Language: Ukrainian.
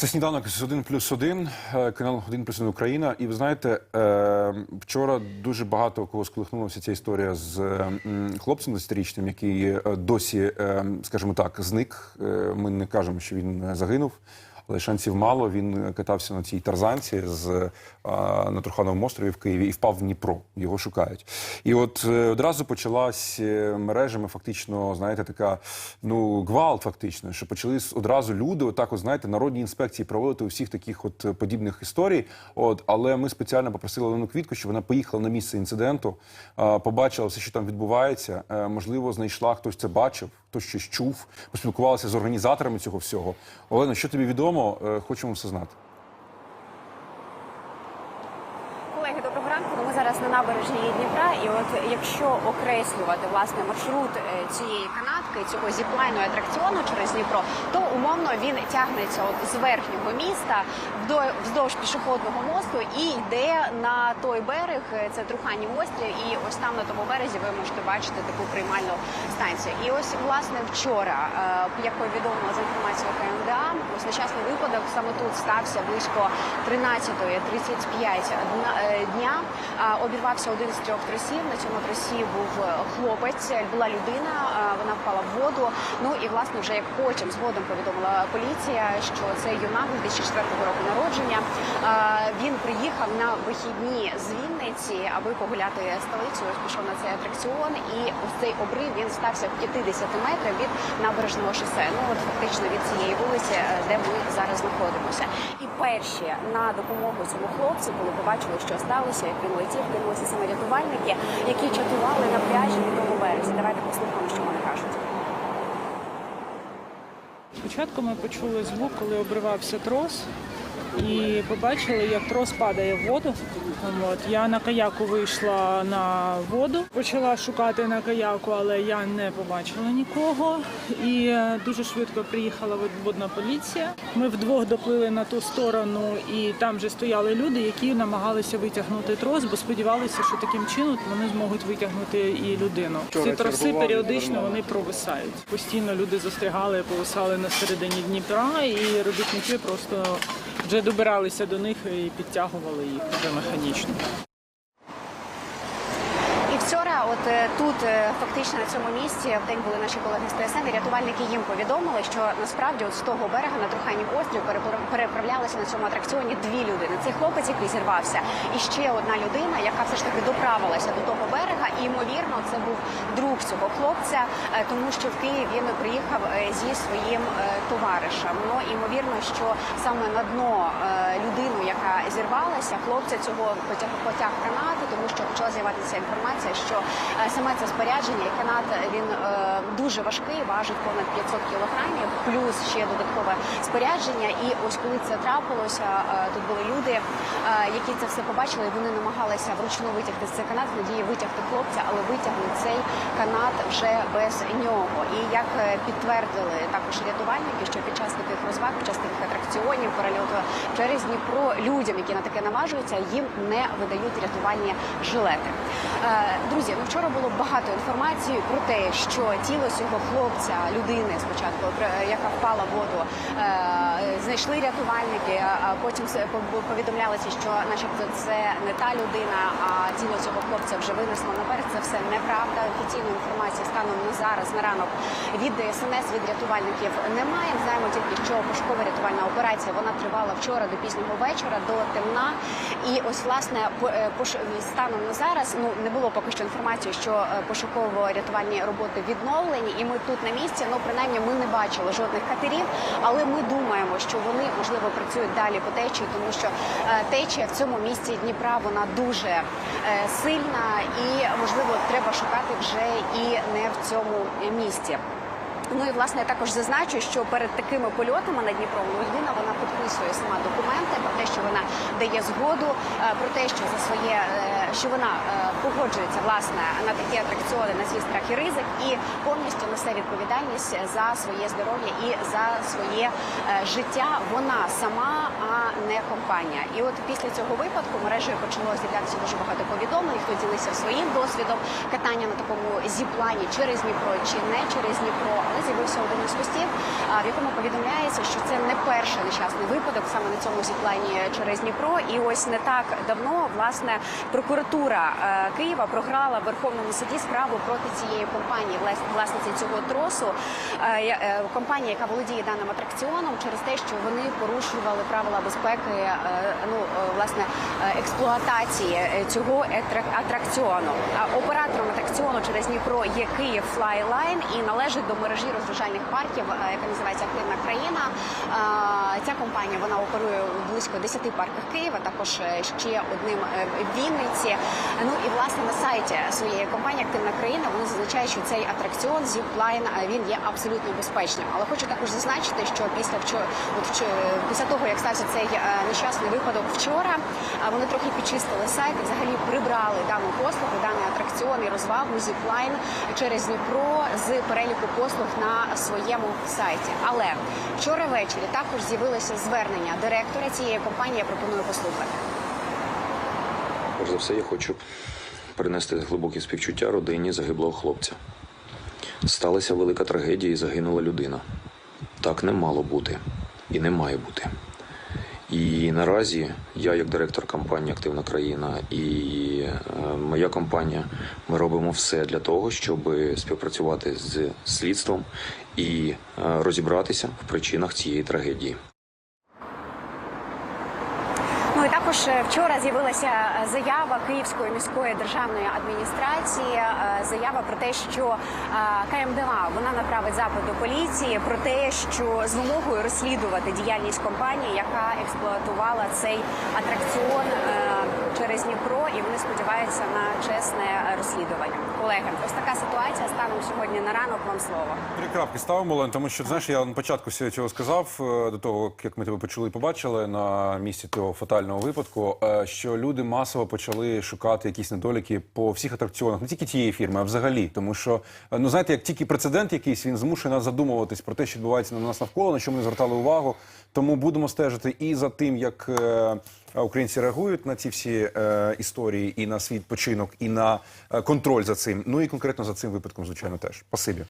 Це сніданок з 1 плюс 1, е, канал 1 плюс 1 Україна. І ви знаєте, е, вчора дуже багато кого сколихнулася ця історія з хлопцем 10-річним, який е, досі, е, скажімо так, зник. Е, Ми не кажемо, що він е, загинув. Але шансів мало. Він катався на цій тарзанці з а, на Трухановому острові в Києві і впав в Дніпро. Його шукають. І от е, одразу почалась е, мережами, фактично, знаєте, така ну гвалт, фактично, що почали одразу люди, отак, от знаєте, народні інспекції проводити у всіх таких от е, подібних історій. От, але ми спеціально попросили Олену Квітку, щоб вона поїхала на місце інциденту, побачила все, що там відбувається. Е, Можливо, знайшла хтось це бачив, хтось щось чув, поспілкувалася з організаторами цього всього. Олено, що тобі відомо? Е, Хочемо все знати. Колеги, доброго ранку. Ну, Ми зараз Дніпра, і от якщо окреслювати власне маршрут е, цієї канатки, цього зіплайну атракціону через Дніпро, то умовно він тягнеться от з верхнього міста вздовж пішохідного мосту і йде на той берег, е, це Труханів острів, і ось там на тому березі ви можете бачити таку приймальну станцію. І ось власне вчора, е, як повідомила за інформацією КМДА, нещасний випадок саме тут стався близько 13.35 дна- е, дня. А, Обірвався один з трьох тросів. На цьому тросі був е, хлопець, була людина, е, вона впала в воду. Ну і власне вже як потім згодом повідомила поліція, що це юнак 2004 року народження. Е, Він приїхав на вихідні з Вінниці, аби погуляти столицю. Ось пішов на цей атракціон, і ось цей обрив він стався в 50 метрів від набережного шосе. Ну от фактично від цієї вулиці, е, де ми зараз знаходимося. І перші на допомогу цьому хлопцю, коли побачили, що сталося, як він летів, кинулися саме рятувальники, які чатували на пляжі від березі. Давайте послухаємо, що вони кажуть. Спочатку ми почули звук, коли обривався трос, і побачили, як трос падає в воду. От я на каяку вийшла на воду, почала шукати на каяку, але я не побачила нікого. І дуже швидко приїхала водна поліція. Ми вдвох доплили на ту сторону, і там вже стояли люди, які намагалися витягнути трос, бо сподівалися, що таким чином вони зможуть витягнути і людину. Ці троси періодично вони провисають. Постійно люди застрягали, повисали на середині Дніпра, і робітники просто вже добиралися до них і підтягували їх вже механічно. От е, тут е, фактично на цьому місці в день були наші колеги з ТСН, і рятувальники їм повідомили, що насправді от з того берега на Труханів острів переправлялися на цьому атракціоні дві людини. Цей хлопець, який зірвався, і ще одна людина, яка все ж таки доправилася до того берега. І ймовірно, це був друг цього хлопця, е, тому що в Київ він приїхав зі своїм товаришем. Ну ймовірно, що саме на дно людину, яка зірвалася, хлопця цього потяг потяг канати, тому що почала з'явитися інформація, що саме це спорядження і канат е, він е, дуже важкий, важить понад 500 кілограмів, плюс ще додаткове спорядження. І ось коли це трапилося, е, тут були люди, е, які це все побачили. і Вони намагалися вручну витягти з цей канат, надії витягти хлопця, але витягли цей канат вже без нього. І як е, підтвердили також рятувальники, що під час таких розваг, під час таких атракціонів, перельоту через Дніпро людям, які на таке наважуються, їм не видають рятувальні жилети. Е, Друзі, ну вчора було багато інформації про те, що тіло цього хлопця, людини спочатку, про- яка впала в воду, е, знайшли рятувальники. А потім повідомлялося, що, начебто, це не та людина, а тіло цього хлопця вже винесло наперед. Це все неправда. Офіційної інформації станом на зараз на ранок від ДСНС від рятувальників немає. Знаємо тільки, що пошукова рятувальна операція вона тривала вчора до пізнього вечора, до темна. І ось власне е, станом на зараз ну не було поки що інформації, що е, пошуково-рятувальні роботи відновлені, і ми тут на місці. Ну принаймні ми не бачили жодних катерів, але ми думаємо, що вони можливо працюють далі по течії, тому що е, течія в цьому місці Дніпра вона дуже е, сильна, і можливо треба шукати вже і не в цьому місці. Ну і власне я також зазначу, що перед такими польотами над Дніпром людина вона підписує сама документи про те, що вона дає згоду, е, про те, що за своє е, що вона е, погоджується власне на такі атракціони на свій страх і ризик, і повністю несе відповідальність за своє здоров'я і за своє життя. Вона сама, а не компанія. І от після цього випадку мережею почало з'являтися дуже багато повідомлень. поділився своїм досвідом катання на такому зіплані через Дніпро чи не через Дніпро. З'явився один із постів, в якому повідомляється, що це не перший нещасний випадок саме на цьому зіплані через Дніпро. І ось не так давно власне прокуратура е, Києва програла в Верховному суді справу проти цієї компанії, влас- власниці цього тросу. Е, е, Компанія, яка володіє даним атракціоном, через те, що вони порушували правила безпеки, ну власне експлуатації цього атракціону. Оператором атракціону через Дніпро є Київ Флайлайн і належить до мережі розважальних парків, е, яка називається Активна країна. Е, Ця компанія вона оперує у близько 10 парках Києва, також е, ще одним в Вінниці. Ну і власне на сайті своєї компанії Активна країна вони зазначають, що цей атракціон е, він є абсолютно безпечним. Але хочу також зазначити, що після вчора, після того як стався цей нещасний випадок вчора, вони трохи підчистили сайт і взагалі прибрали дану послугу, даний атракціон і розвагу Zipline через Дніпро з переліку послуг на своєму сайті. Але вчора ввечері також з'явилося звернення директора цієї компанії. Я пропоную послухати. Перш за все, я хочу принести глибокі співчуття родині загиблого хлопця. Сталася велика трагедія і загинула людина. Так не мало бути і не має бути. І наразі я, як директор компанії Активна країна і е, моя компанія, ми робимо все для того, щоб співпрацювати з слідством і е, розібратися в причинах цієї трагедії. Ну і також е, вчора з'явилася е, заява Київської міської державної адміністрації. е, Заява про те, що КМДА вона направить запит до поліції про те, що з вимогою розслідувати діяльність компанії, яка експлуатувала цей атракціон через Дніпро, і вони сподіваються на чесне розслідування. Колеги, ось така ситуація станом сьогодні на ранок. Вам слово. Три крапки ставимо, Олен, тому що знаєш, я на початку всього цього сказав е, до того, як ми тебе почули і побачили на місці того фатального випадку, е, що люди масово почали шукати якісь недоліки по всіх атракціонах, не тільки тієї фірми, а взагалі. Тому що е, ну знаєте, як тільки прецедент якийсь він змушує нас задумуватись про те, що відбувається на нас навколо, на що ми не звертали увагу. Тому будемо стежити і за тим, як українці реагують на ці всі е, історії, і на свій відпочинок, і на е, контроль за цим. Ну і конкретно за цим випадком, звичайно, теж. Спасибі.